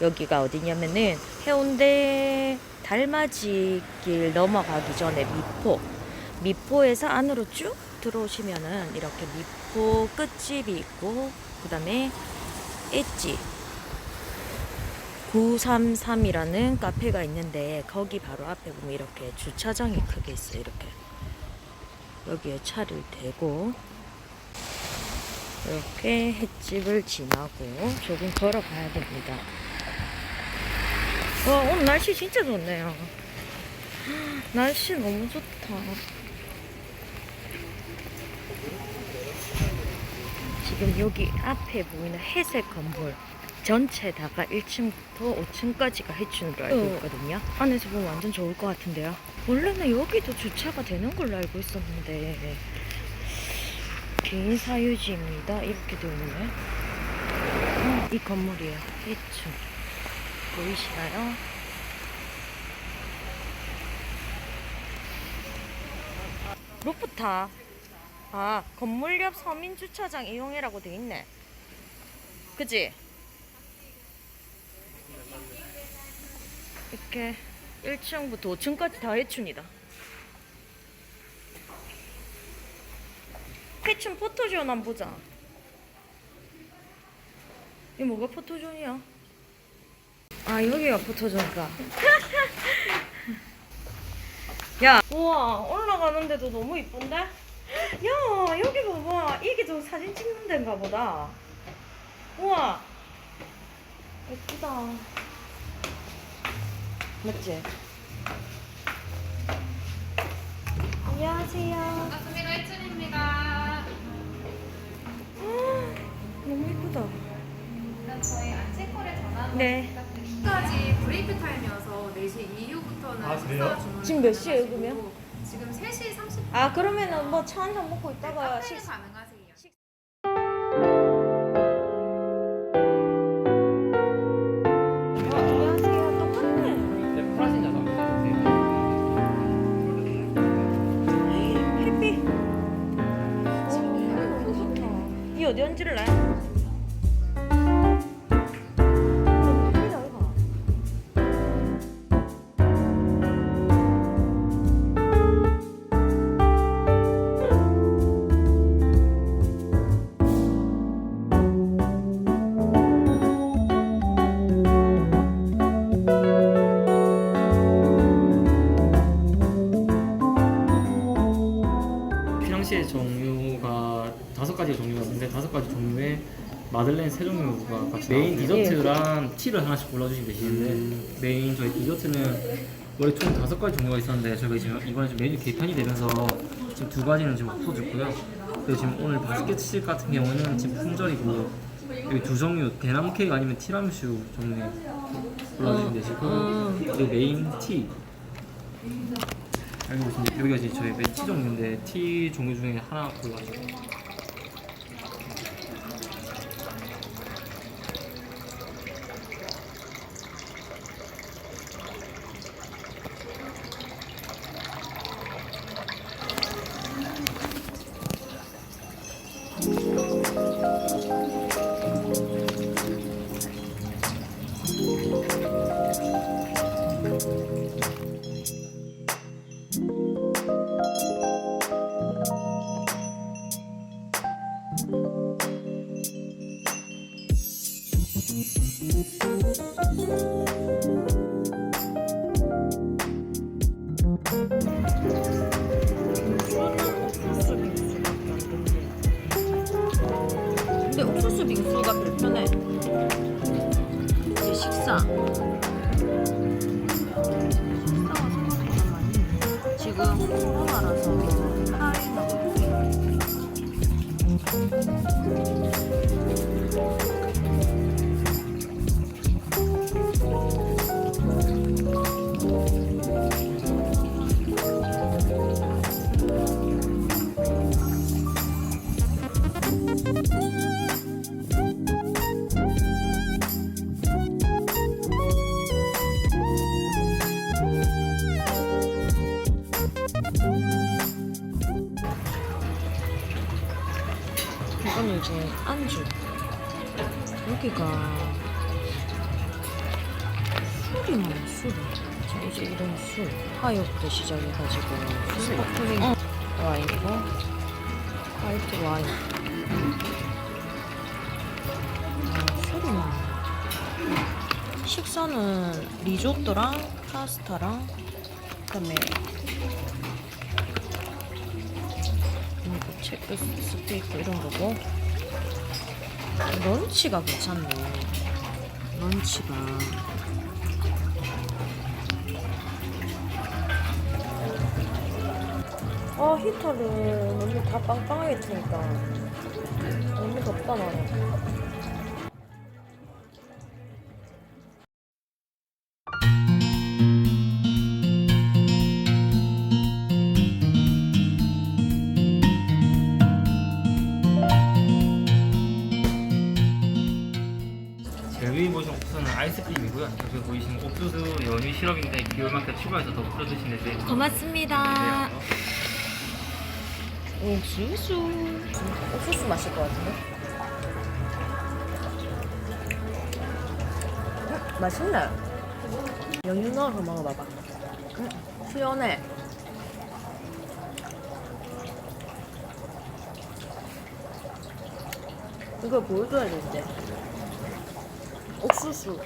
여기가 어디냐면은 해운대 달맞이길 넘어가기 전에 미포. 미포에서 안으로 쭉 들어오시면은 이렇게 미포 끝집이 있고 그 다음에 엣지 933이라는 카페가 있는데 거기 바로 앞에 보면 이렇게 주차장이 크게 있어요. 이렇게 여기에 차를 대고 이렇게 횟집을 지나고 조금 걸어가야 됩니다. 와 오늘 날씨 진짜 좋네요. 날씨 너무 좋다. 지금 여기 앞에 보이는 회색 건물 전체다가 1층부터 5층까지가 해춘으로 알고 어. 있거든요. 안에서 보면 완전 좋을 것 같은데요. 원래는 여기도 주차가 되는 걸로 알고 있었는데 개인 사유지입니다. 이렇게 되어 있네. 어, 이 건물이에요. 해춘 보이시나요? 루프탑. 아, 건물 옆 서민 주차장 이용해라고 돼 있네. 그지? 이렇게 1층부터 5층까지 다 해춘이다. 해춘 포토존 한번 보자. 이 뭐가 포토존이야? 아, 여기가 포토존이다. 야, 우와, 올라가는데도 너무 이쁜데? 야, 여기 봐봐. 이게 저 사진 찍는 데인가 보다. 우와, 예쁘다. 맞지? 안녕하세요. 반갑습니다. 일준입니다. 너무 예쁘다. 일단 저희 안채콜에 전화번호 네. 4시 이후부터는 아, 그래요? 식사 주문 지금 몇 시예요, 그러면? 지금 3시 30분 아, 그러면은 뭐 차 한잔 먹고 있다가 카페는 식 가능하세요. 어, 안녕하세요. 똑같네. 네, 프라신 자석 햇빛. 오, 너무 좋다. 이 어디 앉을래? 마들렌 세 종류가 같이 메인 디저트랑 티를 하나씩 골라주시면 되시는데 메인 저희 디저트는 원래 총 다섯 가지 종류가 있었는데 저희가 지금 이번에 좀 메뉴 개편이 되면서 지금 두 가지는 지금 없어졌고요. 그리고 지금 오늘 바스켓 칩 같은 경우는 지금 품절이고 여기 두 종류 대나무 케이크 아니면 티라미슈 종류 골라주시면 되시고 그리고 메인 티. 알고 계신데 여기가 이제 저희 매티 종류인데 티 종류 중에 하나 골라주세요. 빙수가 불편해. 이제 식사. 식사가 생각보다 많이. 지금 코로나라서 여기가 술이 많아 술이 자 이제 이런 술. 하이오부터 시작해가지고 스파클링 와인이고 화이트 와인. 아 술이 많아 식사는 리조또랑 파스타랑 그다음에 음, 체크 스테이크 이런 거고 런치가 괜찮네. 런치가. 아 히터를. 너무 다 빵빵하게 트니까. 너무 덥다 나는 여기 보이시는 옥수수 연유 시럽인데 기울만큼 추가해서 더 뿌려 드시면 되세요. 고맙습니다. 옥수수. 옥수수 마실 것 같은데? 음, 맛있네. 연유 넣어서 먹어봐봐. 음, 시원해. 이걸 보여줘야 되는데 옥수수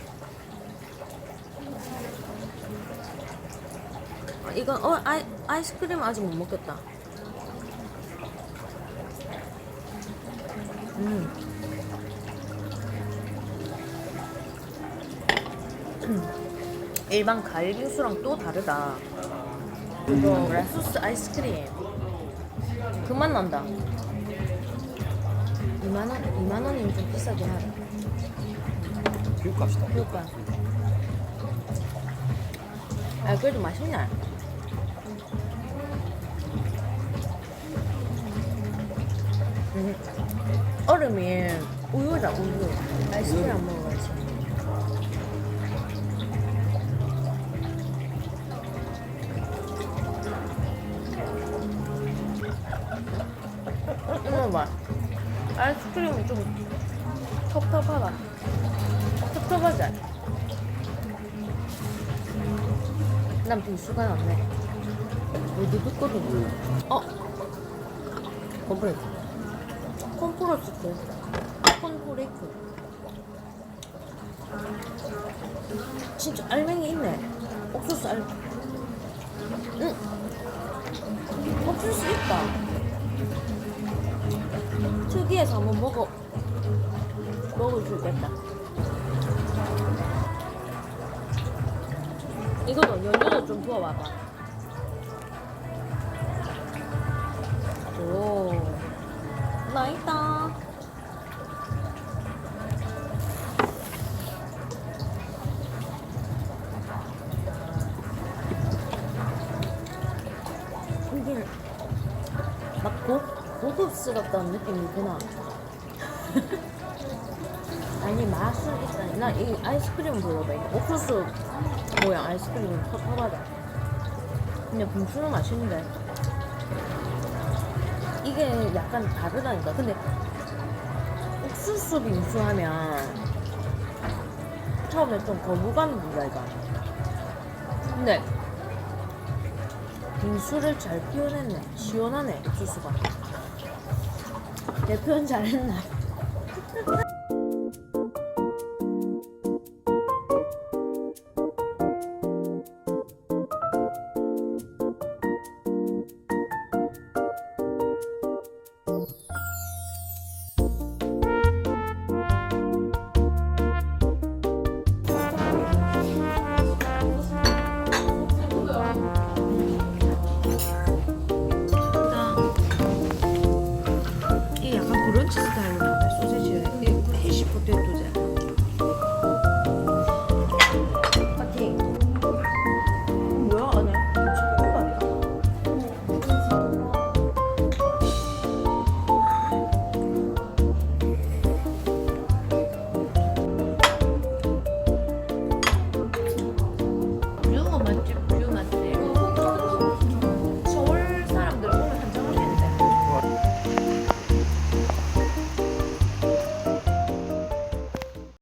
이건 어 아이, 아이스크림 아직 못 먹겠다 음. 음. 일반 갈빙수랑 또 다르다 이거 라소스 아이스크림 그 맛 난다 2만원? 2만원이면 좀 비싸긴 하다 교육값이다. 그러니까 아 그래도 맛있네 얼음이 우유다 우유 아이스크림 안 먹어야지 이거 봐 아이스크림은 좀 텁텁하다 텁텁하지? 난 비수가 났네 왜 두둑거리니? 어? 컴프 레이크 콤프로스트 콘프레이크 진짜 알맹이 있네 옥수수 알 응 옥수수 있다 특이해서 한번 먹어 먹을 수 있겠다 이거도 연유도 좀 부어봐봐. 오, 맛있다. 고급스럽다는 느낌이 드나? 아니 맛은 있다. 나이 아이스크림 불러봐. 이거 옥수수 모양 아이스크림은 텁텁하다. 근데 빙수는 맛있는데 이게 약간 다르다니까. 근데 옥수수 빙수 하면 처음에 좀 거부감이 든다 이거. 근데 빙수를 잘 표현했네. 시원하네 옥수수가. 내 표현 잘했나?